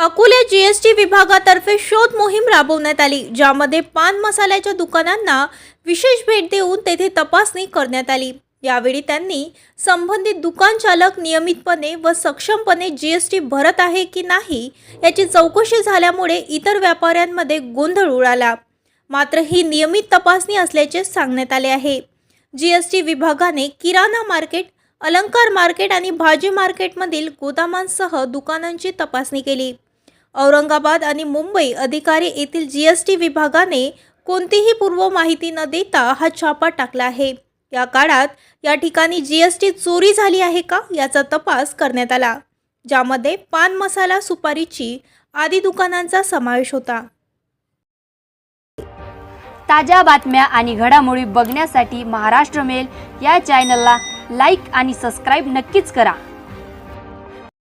Akola GST विभागातर्फे शोध मोहीम राबवण्यात आली ज्यामध्ये पान मसाल्याच्या दुकानांना विशेष भेट देऊन तेथे तपासणी करण्यात आली. यावेळी त्यांनी संबंधित दुकान चालक नियमितपणे व सक्षमपणे जीएसटी भरत आहे की नाही याची चौकशी झाल्यामुळे इतर व्यापाऱ्यांमध्ये गोंधळ उडाला. मात्र ही नियमित तपासणी असल्याचे सांगण्यात आले आहे. जीएसटी विभागाने किराणा मार्केट अलंकार मार्केट आणि भाजी मार्केटमधील गोदामांसह दुकानांची तपासणी केली. औरंगाबाद आणि मुंबई अधिकारी येथील जी एस टी विभागाने कोणतीही पूर्व माहिती न देता हा छापा टाकला आहे. या काळात या ठिकाणी जी एस टी चोरी झाली आहे का याचा तपास करण्यात आला ज्यामध्ये पान मसाला सुपारीची आदी दुकानांचा समावेश होता. ताज्या बातम्या आणि घडामोडी बघण्यासाठी महाराष्ट्र मेल या चॅनलला लाईक आणि सबस्क्राईब नक्कीच करा.